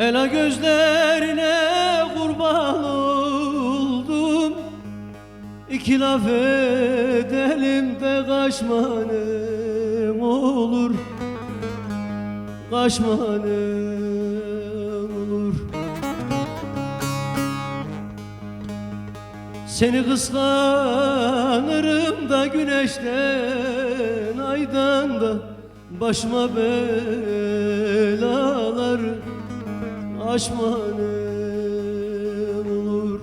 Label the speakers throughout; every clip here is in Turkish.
Speaker 1: Ela gözlerine kurban oldum. İki laf edelim de kaçmanım olur. Kaçmanım olur. Seni kıskanırım da güneşten aydan da Başıma belalar açmanım olur.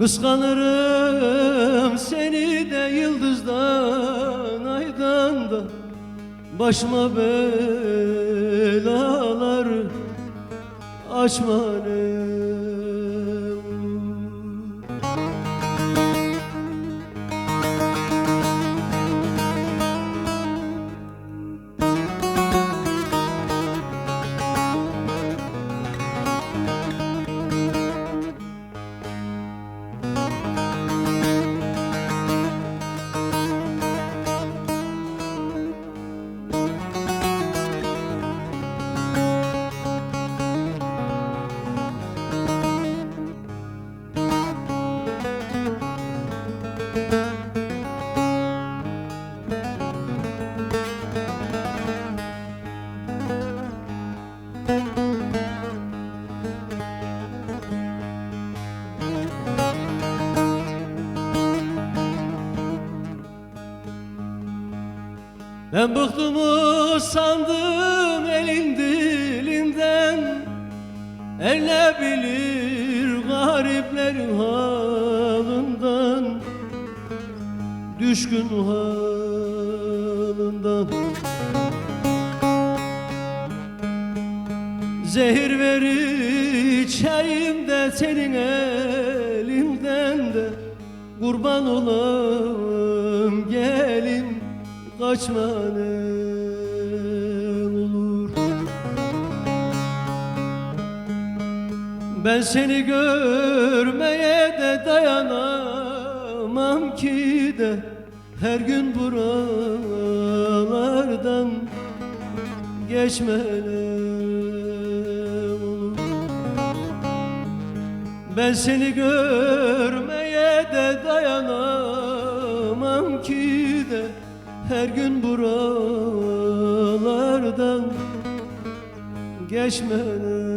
Speaker 1: Kıskanırım seni de yıldızdan aydan da. Başıma belalar açmanım Ben bıktım sandım elin dilinden. El ne bilir gariplerin halından. Düşkün halından. Zehir ver içeyim de senin elimden de. Kurban gelin kaçmanın olur. Ben seni görmeye de dayanamam ki de Her gün buralardan geçmenem olur. Ben seni görmeye Her gün buralardan geçmenem